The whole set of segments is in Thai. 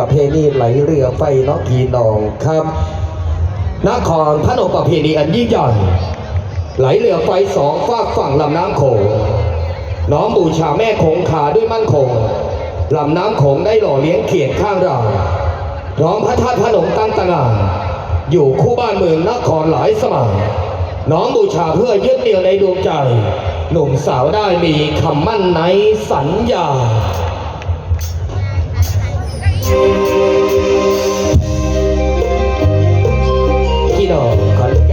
ประเพณีไหลเรือไฟน้องพีนองครับนครพนมประเพณีอันยิ่งใหญ่ไหลเรือไฟสองฝากฝั่งลำน้ำโขงน้อมบูชาแม่คงคาด้วยมั่นคงลำน้ำโขงได้หล่อเลี้ยงเขียนข้างเราพร้อมพระธาตุพนมตั้งตระหง่านอยู่คู่บ้านเมืองนครหลายสมัยน้อมบูชาเพื่อยึดเหนี่ยวในดวงใจ หนุ่มสาวได้มีคำมั่นในสัญญา พี่น้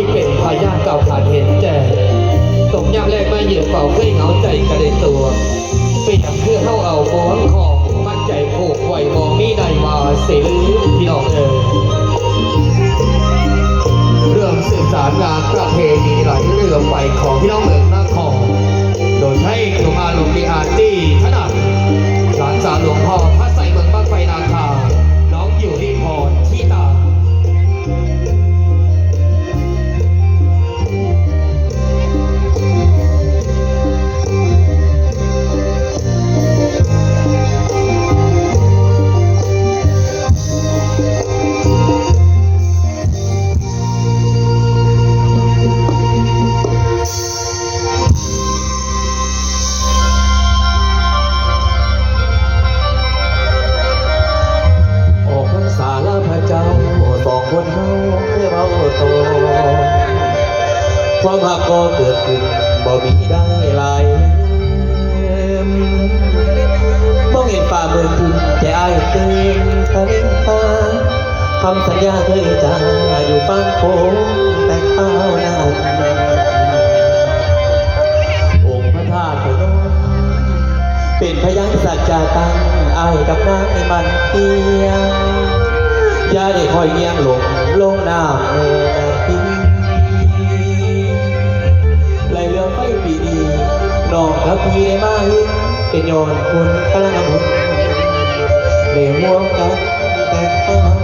ที่เป็นพายาทเก่าขาดเห็นแจ่ตกยามแรกมาเหยียบเป่าเคยเหงาใจกระเด็นตัวเปียบคือเข้าเอาบวงของมั่นใจผูกไหวมองมีใดมาเสลือพี่น้องเออ ความหักก็เกิดขึ้นบ่มีได้หลายมองเห็นป่าเมืองทุ่งใจอ้ายเต็มทะเลตาคำสัญญาเคยจาอยู่ฟังโคงแต่ข้าวนั้นองค์พระธาตุพนมเป็นพยานสัจจาตังอายกับนางในมันเทียงอย่าได้คอยเงียงหลงลงน้ำเมื่อนาทีีดีน้องทักยีได้มาฮิเป็นยอนคนกำลังอบุญเลี้ยงวัวกันแต่ต้อง